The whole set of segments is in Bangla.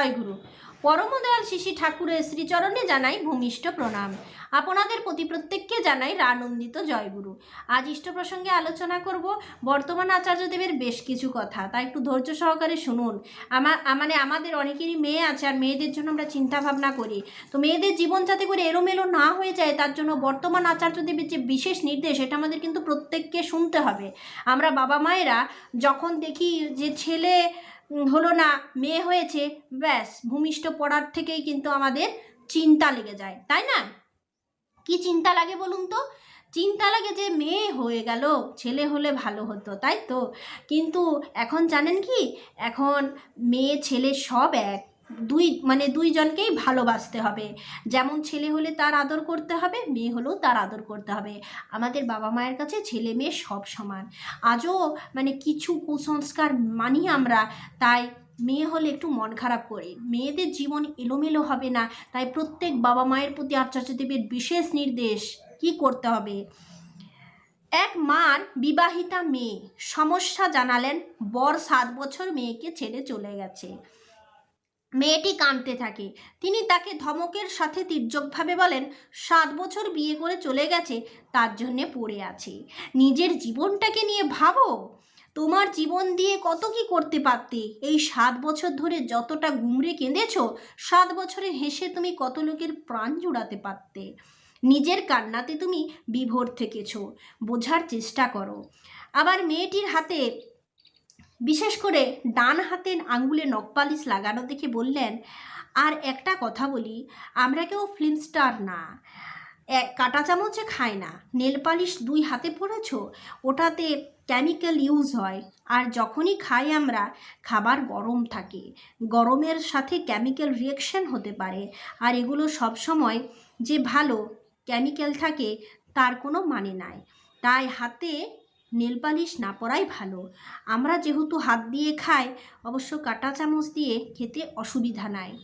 জয় গুরু পরমদয়াল শিশি ঠাকুরের শ্রীচরণে জানাই ভূমিষ্ঠ প্রণাম। আপনাদের প্রতি প্রত্যেককে জানাই রানন্দিত জয়গুরু। আজ ইষ্ট প্রসঙ্গে আলোচনা করব। বর্তমান আচার্যদেবের বেশ কিছু কথা। তা একটু ধৈর্য সহকারে শুনুন। আমার মানে আমাদের অনেকেরই মেয়ে আছে আর মেয়েদের জন্য আমরা চিন্তা ভাবনা করি। তো মেয়েদের জীবন যাতে করে এলোমেলো না হয়ে যায়, তার জন্য বর্তমান আচার্যদেবের যে বিশেষ নির্দেশ, এটা আমাদের কিন্তু প্রত্যেককে শুনতে হবে। আমরা বাবা মায়েরা যখন দেখি যে ছেলে হলো না, মেয়ে হয়েছে, ব্যাস, ভূমিষ্ঠ পড়ার থেকেই কিন্তু আমাদের চিন্তা লেগে যায়, তাই না? কি চিন্তা লাগে বলুন তো? চিন্তা লাগে যে মেয়ে হয়ে গেল, ছেলে হলে ভালো হতো, তাই তো? কিন্তু এখন জানেন কি? এখন মেয়ে, ছেলে সব এক। দুই মানে দুইজনকেই ভালোবাসতে হবে। যেমন ছেলে হলে তার আদর করতে হবে, মেয়ে হলেও তার আদর করতে হবে। আমাদের বাবা মায়ের কাছে ছেলে মেয়ে সব সমান। আজও মানে কিছু কুসংস্কার মানি আমরা, তাই মেয়ে হলে একটু মন খারাপ করে। মেয়েদের জীবন এলোমেলো হবে না, তাই প্রত্যেক বাবা মায়ের প্রতি আচার্যদেবের বিশেষ নির্দেশ, কি করতে হবে? এক মার বিবাহিতা মেয়ে, সমস্যা জানালেন, বর সাত বছর মেয়েকে ছেড়ে চলে গেছে। মেয়েটি কাঁদতে থাকে। তিনি তাকে ধমকের সাথে তির্যকভাবে বলেন, সাত বছর বিয়ে করে চলে গেছে, তার জন্যে পড়ে আছে। নিজের জীবনটাকে নিয়ে ভাবো। তোমার জীবন দিয়ে কত কি করতে পারতে? এই সাত বছর ধরে যতটা গুমড়ে কেঁদেছ, সাত বছরে হেসে তুমি কত লোকের প্রাণ জুড়াতে পারতে? নিজের কান্নাতে তুমি বিভোর থেকেছ। বোঝার চেষ্টা করো। আবার মেয়েটির হাতে বিশেষ করে ডান হাতের আঙ্গুলে নখপালিশ লাগানো দেখে বললেন, আর একটা কথা বলি, আমরা কেউ ফিল্ম স্টার না। কাঁটা চামচে খায় না। নেল পালিশ দুই হাতে পড়েছ ওটাতে কেমিক্যাল ইউজ হয়। আর যখনই খাই আমরা, খাবার গরম থাকে। গরমের সাথে কেমিক্যাল রিয়েকশন হতে পারে। আর এগুলো সব সময় যে ভালো কেমিক্যাল থাকে, তার কোনো মানে নাই। তাই হাতে নেল পালিশ না পরাই ভালো। আমরা যেহেতু হাত দিয়ে খাই, অবশ্য কাঁটা চামচ দিয়ে খেতে অসুবিধা নাই।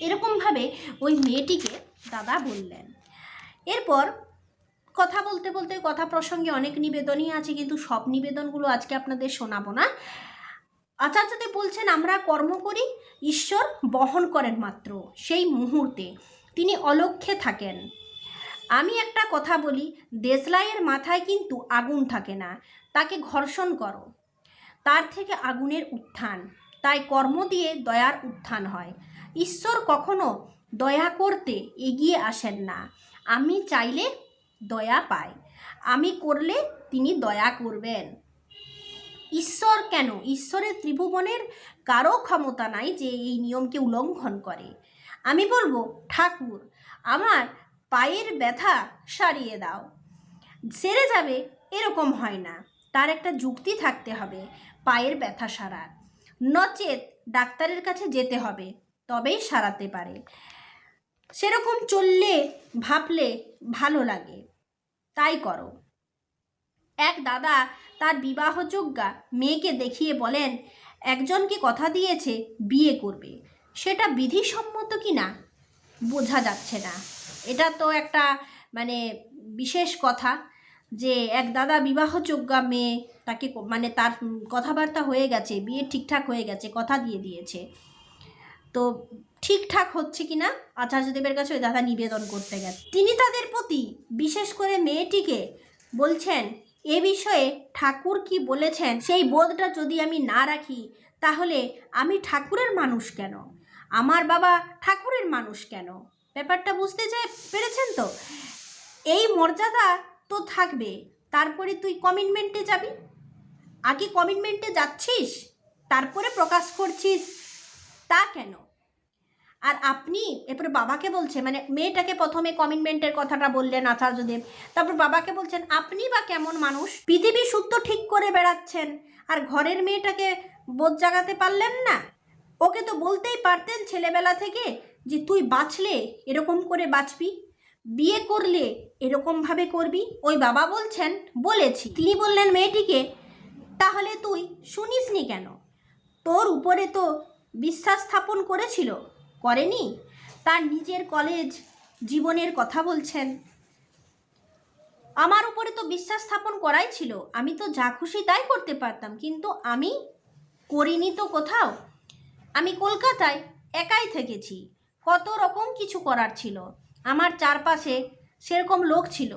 এরকমভাবে ওই মেয়েটিকে দাদা বললেন। এরপর কথা বলতে বলতে, কথা প্রসঙ্গে অনেক নিবেদনই আছে, কিন্তু সব নিবেদনগুলো আজকে আপনাদের শোনাবো না। আচার্যদেব বলছেন, আমরা কর্ম করি, ঈশ্বর বহন করেন মাত্র, সেই মুহূর্তে। তিনি অলক্ষ্যে থাকেন। আমি একটা কথা বলি, দেশলাইয়ের মাথায় কিন্তু আগুন থাকে না, তাকে ঘর্ষণ করো। তার থেকে আগুনের উত্থান, তাই কর্ম দিয়ে দয়ার উত্থান হয়। ঈশ্বর কখনো দয়া করতে এগিয়ে আসেন না। আমি চাইলে দয়া পাই, আমি করলে তিনি দয়া করবেন। ঈশ্বর কেন? ঈশ্বরের ত্রিভুবনের কারও ক্ষমতা নাই যে এই নিয়মকে উল্লঙ্ঘন করে। আমি বলব, ঠাকুর, আমার পায়ের ব্যথা সারিয়ে দাও। সেরে যাবে এরকম হয় না। তার একটা যুক্তি থাকতে হবে, পায়ের ব্যথা সারার। নচেত ডাক্তারের কাছে যেতে হবে, তবেই সারাতে পারে। সেরকম চললে, ভাবলে ভালো লাগে। তাই করো। এক দাদা তার বিবাহযোগ্যা মেয়েকে দেখিয়ে বলেন একজনকে কথা দিয়েছে? বিয়ে করবে। সেটা বিধিসম্মত কি না? বোঝা যাচ্ছে না। এটা তো একটা মানে বিশেষ কথা যে এক দাদা বিবাহযোগ্যা মেয়ে তাকে মানে তার কথাবার্তা হয়ে গেছে, বিয়ে ঠিকঠাক হয়ে গেছে, কথা দিয়ে দিয়েছে। তো ঠিকঠাক হচ্ছে কি না? আচার্যদেবের কাছে ওই দাদা নিবেদন করতে গেছে। তিনি তাদের প্রতি বিশেষ করে মেয়েটিকে বলছেন, এ বিষয়ে ঠাকুর কি বলেছেন? সেই বোধটা যদি আমি না রাখি, তাহলে আমি ঠাকুরের মানুষ কেন? আমার বাবা ঠাকুরের মানুষ কেন? ব্যাপারটা বুঝতে চাই পেরেছেন তো? এই মর্যাদা তো থাকবে, তারপরে তুই কমিটমেন্টে যাবি? আগে কমিটমেন্টে যাচ্ছিস, তারপরে প্রকাশ করছিস, তা কেন? আর আপনি, এরপরে বাবাকে বলছে মানে মেয়েটাকে প্রথমে কমিটমেন্টের কথাটা বললেন আচার্যদেব তারপর বাবাকে বলছেন, আপনি বা কেমন মানুষ? পৃথিবী শুদ্ধ ঠিক করে বেড়াচ্ছেন, আর ঘরের মেয়েটাকে বোধ জাগাতে পারলেন না? ওকে তো বলতেই পারতেন ছেলেবেলা থেকে যে তুই বাঁচলে এরকম করে বাঁচবি, বিয়ে করলে এরকমভাবে করবি। ওই বাবা বলছেন, বলেছি। তিনি বললেন, মেয়েটিকে, তাহলে তুই শুনিসনি কেন? তোর উপরে তো বিশ্বাস স্থাপন করেছিল, করেনি? তার নিজের কলেজ জীবনের কথা বলছেন। আমার উপরে তো বিশ্বাস স্থাপন করাই ছিল। আমি তো যা খুশি তাই করতে পারতাম, কিন্তু আমি করিনি তো কোথাও? আমি কলকাতায় একাই থেকেছি। কত রকম কিছু করার ছিল। আমার চারপাশে সেরকম লোক ছিল।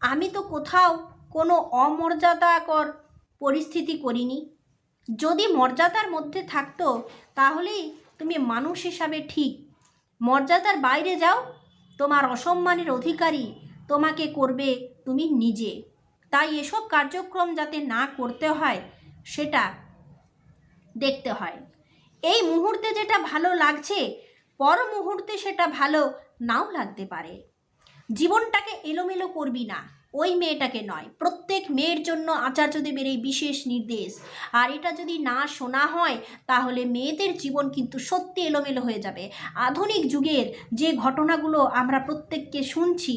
আমি তো কোথাও কোনো অমর্যাদাকর পরিস্থিতি করিনি। যদি মর্যাদার মধ্যে থাকতো, তাহলেই তুমি মানুষ হিসাবে ঠিক। মর্যাদার বাইরে যাও, তোমার অসম্মানের অধিকারী তোমাকে করবে তুমি নিজে। তাই এসব কার্যক্রম যাতে না করতে হয়, সেটা দেখতে হয়। এই মুহূর্তে যেটা ভালো লাগছে, পর মুহূর্তে সেটা ভালো নাও লাগতে পারে। জীবনটাকে এলোমেলো করবি না। ওই মেয়েটাকে নয়, প্রত্যেক মেয়ের জন্য আচার্যদেবের এই বিশেষ নির্দেশ। আর এটা যদি না শোনা হয়, তাহলে মেয়েদের জীবন কিন্তু সত্যি এলোমেলো হয়ে যাবে। আধুনিক যুগের যে ঘটনাগুলো আমরা প্রত্যেককে শুনছি,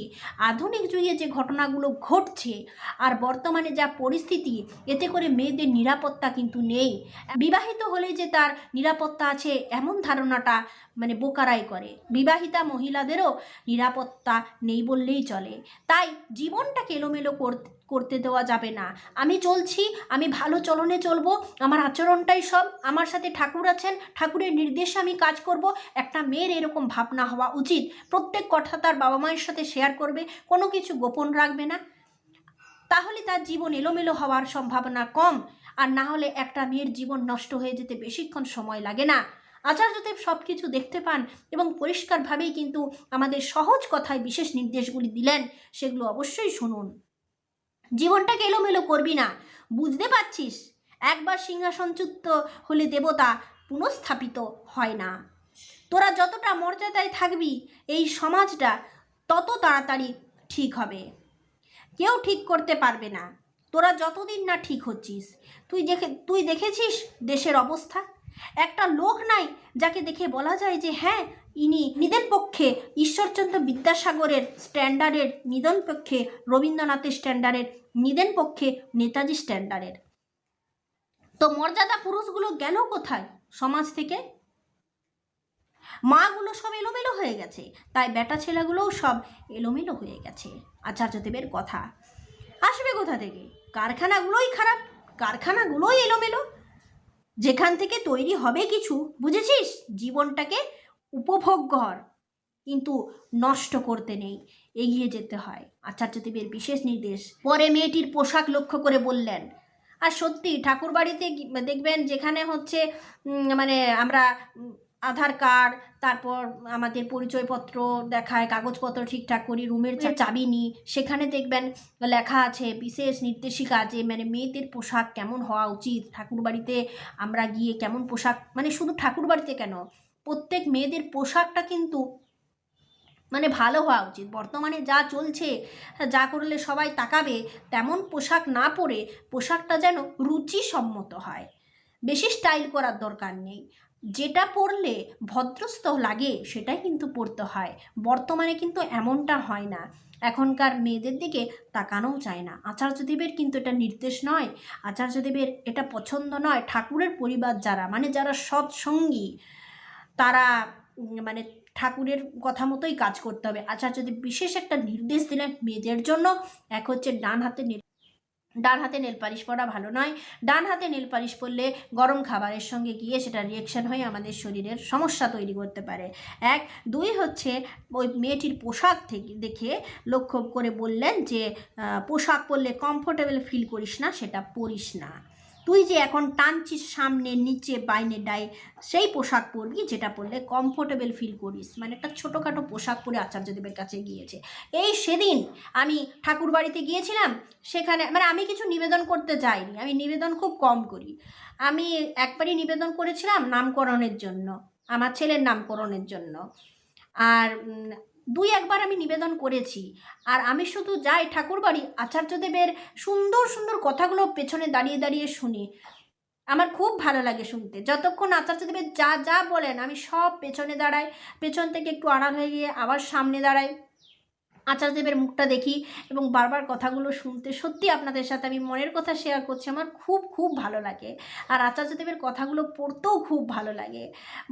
আধুনিক যুগে যে ঘটনাগুলো ঘটছে, আর বর্তমানে যা পরিস্থিতি, এতে করে মেয়েদের নিরাপত্তা কিন্তু নেই। বিবাহিত হলে যে তার নিরাপত্তা আছে, এমন ধারণাটা মানে বোকারাই করে। বিবাহিতা মহিলাদেরও নিরাপত্তা নেই বললেই চলে। তাই জীবনটাকে এলোমেলো করতে দেওয়া যাবে না। আমি চলছি, আমি ভালো চলনে চলবো, আমার আচরণটাই সব, আমার সাথে ঠাকুর আছেন, ঠাকুরের নির্দেশে আমি কাজ করব। একটা মেয়ের এরকম ভাবনা হওয়া উচিত। প্রত্যেক কথা তার বাবা মায়ের সাথে শেয়ার করবে, কোনো কিছু গোপন রাখবে না। তাহলে তার জীবন এলোমেলো হওয়ার সম্ভাবনা কম। আর না হলে একটা মেয়ের জীবন নষ্ট হয়ে যেতে বেশিক্ষণ সময় লাগে না। আচার্যদেব সব কিছু দেখতে পান এবং পরিষ্কারভাবেই কিন্তু আমাদের সহজ কথায় বিশেষ নির্দেশগুলি দিলেন, সেগুলো অবশ্যই শুনুন। জীবনটাকে এলোমেলো করবি না, বুঝতে পারছিস? একবার সিংহাসনচ্যুত হলে দেবতা পুনঃস্থাপিত হয় না। তোরা যতটা মর্যাদায় থাকবি, এই সমাজটা তত তাড়াতাড়ি ঠিক হবে। কেউ ঠিক করতে পারবে না। তোরা যতদিন না ঠিক হচ্ছিস, তুই দেখে তুই দেখেছিস দেশের অবস্থা? একটা লোক নাই যাকে দেখে বলা যায় যে হ্যাঁ ইনি নিদেন পক্ষে ঈশ্বরচন্দ্র বিদ্যাসাগরের স্ট্যান্ডার্ডের নিদন পক্ষে রবীন্দ্রনাথের স্ট্যান্ডার্ডের নিদেন পক্ষে নেতাজি স্ট্যান্ডার্ডের তো মর্যাদা পুরুষগুলো গেল কোথায় সমাজ থেকে? মাগুলো সব এলোমেলো হয়ে গেছে, তাই বেটা ছেলেগুলোও সব এলোমেলো হয়ে গেছে। আচার্যদেবের কথা। আসবে কোথা থেকে? কারখানাগুলোই খারাপ, কারখানাগুলোই এলোমেলো। যেখান থেকে তৈরি হবে কিছু, বুঝেছিস? জীবনটাকে উপভোগ কর কিন্তু নষ্ট করতে নেই, এগিয়ে যেতে হয়। আচার্যদেবের বিশেষ নির্দেশ। পরে মেয়েটির পোশাক লক্ষ্য করে বললেন, আর সত্যি ঠাকুর বাড়িতে দেখবেন যেখানে হচ্ছে মানে আমরা আধার কার্ড তারপর আমাদের পরিচয়পত্র দেখায় কাগজপত্র ঠিকঠাক করি রুমের যে চাবি নিই। সেখানে দেখবেন লেখা আছে বিশেষ নির্দেশিকা যে মানে মেয়েদের পোশাক কেমন হওয়া উচিত ঠাকুর বাড়িতে আমরা গিয়ে কেমন পোশাক মানে শুধু ঠাকুর বাড়িতে কেন প্রত্যেক মেয়েদের পোশাকটা কিন্তু মানে ভালো হওয়া উচিত। বর্তমানে যা চলছে যা করলে সবাই তাকাবে তেমন পোশাক না পরে পোশাকটা যেন রুচিসম্মত হয়। বেশি স্টাইল করার দরকার নেই। যেটা পড়লে ভদ্রস্থ লাগে, সেটাই কিন্তু পড়তে হয়। বর্তমানে কিন্তু এমনটা হয় না। এখনকার মেয়েদের দিকে তাকানোও চায় না। আচার্যদেবের কিন্তু এটা নির্দেশ নয়। আচার্যদেবের এটা পছন্দ নয়। ঠাকুরের পরিবার যারা মানে যারা সৎসঙ্গী, তারা মানে ঠাকুরের কথা মতোই কাজ করতে হবে। আচার্যদেব বিশেষ একটা নির্দেশ দিলেন মেয়েদের জন্য। এক হচ্ছে ডান হাতে ডান হাতে নেল পালিশ পরা ভালো নয়। ডান হাতে নেল পালিশ পরলে গরম খাবারের সঙ্গে গিয়ে সেটা রিয়েকশন হয়ে আমাদের শরীরের সমস্যা তৈরি করতে পারে। এক, দুই হচ্ছে ওই মেয়েটির পোশাক থেকে দেখে লক্ষ্য করে বললেন যে পোশাক পরলে কমফোর্টেবল ফিল করিস না, সেটা পরিস না। তুই যে এখন টানছিস সামনে, নিচে, বাইনে ডাই সেই পোশাক পরবি যেটা পরলে কমফোর্টেবল ফিল করিস। মানে একটা ছোটোখাটো পোশাক পরে আচার্যদেবের কাছে গিয়েছে। এই সেদিন আমি ঠাকুর বাড়িতে গিয়েছিলাম, সেখানে মানে আমি কিছু নিবেদন করতে যাইনি, আমি নিবেদন খুব কম করি। আমি একবারই নিবেদন করেছিলাম নামকরণের জন্য, আমার ছেলের নামকরণের জন্য। আর দুই একবার আমি নিবেদন করেছি। আর আমি শুধু যাই ঠাকুরবাড়ি, আচার্যদেবের সুন্দর সুন্দর কথাগুলো পেছনে দাঁড়িয়ে দাঁড়িয়ে শুনি। আমার খুব ভালো লাগে শুনতে। যতক্ষণ আচার্যদেবের যা যা বলেন, আমি সব পেছনে দাঁড়াই। পেছন থেকে একটু আড়াল হয়ে গিয়ে আবার সামনে দাঁড়াই। আচার্যদেবের মুখটা দেখি এবং বারবার কথাগুলো শুনতে সত্যি আপনাদের সাথে আমি মনের কথা শেয়ার করছি, আমার খুব খুব ভালো লাগে। আর আচার্যদেবের কথাগুলো পড়তেও খুব ভালো লাগে।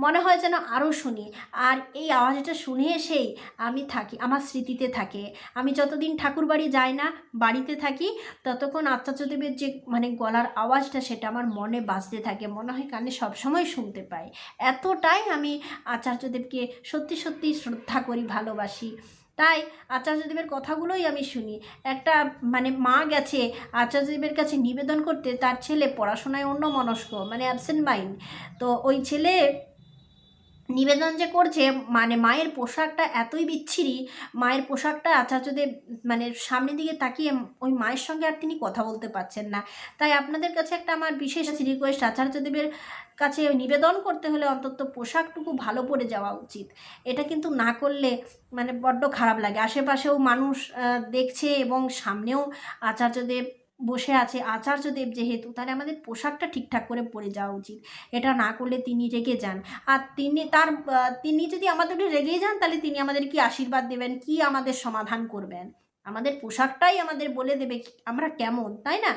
মনে হয় যেন আরও শুনি। আর এই আওয়াজটা শুনে এসেই আমি থাকি, আমার স্মৃতিতে থাকে। আমি যতদিন ঠাকুর বাড়ি যাই না, বাড়িতে থাকি, ততক্ষণ আচার্যদেবের যে মানে গলার আওয়াজটা সেটা আমার মনে বাজতে থাকে, মনে হয় কানে সবসময় শুনতে পাই। এতটাই আমি আচার্যদেবকে সত্যি সত্যি শ্রদ্ধা করি, ভালোবাসি। তাই আচার্যদেবের কথাগুলোই আমি শুনি। একটা মানে মা গেছে, আচার্যদেবের কাছে নিবেদন করতে তার ছেলে পড়াশোনায় অন্য মনস্ক মানে অ্যাবসেন্ট মাইন্ড তো ওই ছেলে নিবেদন যে করছে মানে মায়ের পোশাকটা এতই বিচ্ছিরি, মায়ের পোশাকটা আচার্যদেব মানে সামনের দিকে তাকিয়ে ওই মায়ের সঙ্গে আর তিনি কথা বলতে পারছেন না। তাই আপনাদের কাছে একটা আমার বিশেষ রিকোয়েস্ট আচার্যদেবের কাছে নিবেদন করতে হলে অন্তত পোশাকটুকু ভালো পরে যাওয়া উচিত। এটা কিন্তু না করলে মানে বড্ড খারাপ লাগে। আশেপাশেও মানুষ দেখছে এবং সামনেও আচার্যদেব বসে আছে। আচার্যদেব যেহেতু, তাহলে আমাদের পোশাকটা ঠিকঠাক করে পরে যাওয়া উচিত। এটা না করলে তিনি রেগে যান। আর তিনি তার তিনি যদি আমাদের রেগে যান, তাহলে তিনি আমাদের কি আশীর্বাদ দেবেন। কি আমাদের সমাধান করবেন? আমাদের পোশাকটাই আমাদের বলে দেবে আমরা কেমন, তাই না?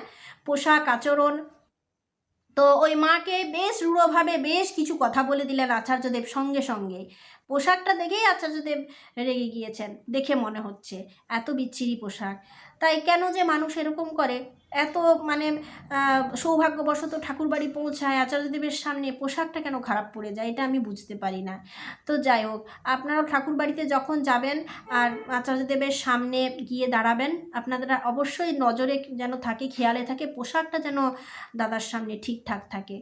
পোশাক, আচরণ। তো ওই মাকে বেশ রূঢ়ভাবে বেশ কিছু কথা বলে দিলেন আচার্যদেব সঙ্গে সঙ্গে। পোশাকটা দেখেই আচার্যদেব রেগে গিয়েছেন, দেখে মনে হচ্ছে। এত বিচ্ছিরি পোশাক। তাই কেন যে মানুষ এরকম করে? এত মানে সৌভাগ্যবশত ঠাকুরবাড়ি পৌঁছায়, আচার্যদেবের সামনে পোশাকটা কেন খারাপ পড়ে যায়? এটা আমি বুঝতে পারি না। তো যাই হোক, আপনারাও ঠাকুরবাড়িতে যখন যাবেন আর আচার্যদেবের সামনে গিয়ে দাঁড়াবেন আপনারা অবশ্যই নজরে যেন থাকে, খেয়ালে থাকে, পোশাকটা যেন দাদার সামনে ঠিকঠাক থাকে।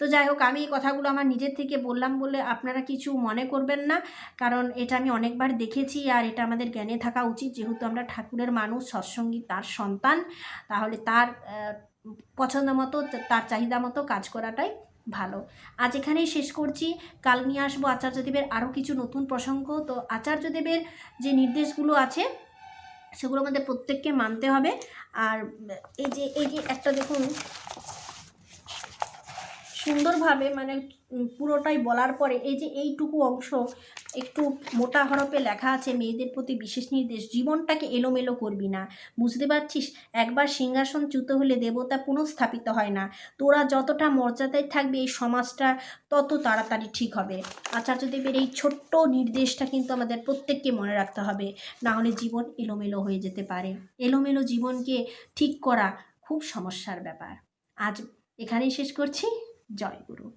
তো যাই হোক, আমি এই কথাগুলো আমার নিজের থেকে বললাম বলে আপনারা কিছু মনে করবেন না। কারণ এটা আমি অনেকবার দেখেছি আর এটা আমাদের জ্ঞানে থাকা উচিত। যেহেতু আমরা ঠাকুরের মানুষ, সৎসঙ্গী, তার সন্তান, তাহলে তার পছন্দ মতো, তার চাহিদা মতো কাজ করাটাই ভালো। আজ এখানেই শেষ করছি। কাল নিয়ে আসব আচার্যদেবের আরও কিছু নতুন প্রসঙ্গ। তো আচার্যদেবের যে নির্দেশগুলো আছে, সেগুলো আমাদের প্রত্যেককে মানতে হবে। আর এই যে এই যে একটা দেখুন সুন্দরভাবে মানে পুরোটাই বলার পরে এই যে এইটুকু অংশ একটু মোটা হরপে লেখা আছে, মেয়েদের প্রতি বিশেষ নির্দেশ, জীবনটাকে এলোমেলো করবি না। বুঝতে পারছিস? একবার সিংহাসন চ্যুত হলে দেবতা পুনঃস্থাপিত হয় না। তোরা যতটা মর্যাদায় থাকবে, এই সমাজটা তত তাড়াতাড়ি ঠিক হবে। আচার্যদেবের এই ছোট্ট নির্দেশটা কিন্তু আমাদের প্রত্যেককে মনে রাখতে হবে। না হলে জীবন এলোমেলো হয়ে যেতে পারে। এলোমেলো জীবনকে ঠিক করা খুব সমস্যার ব্যাপার। আজ এখানেই শেষ করছি। জয় গুরু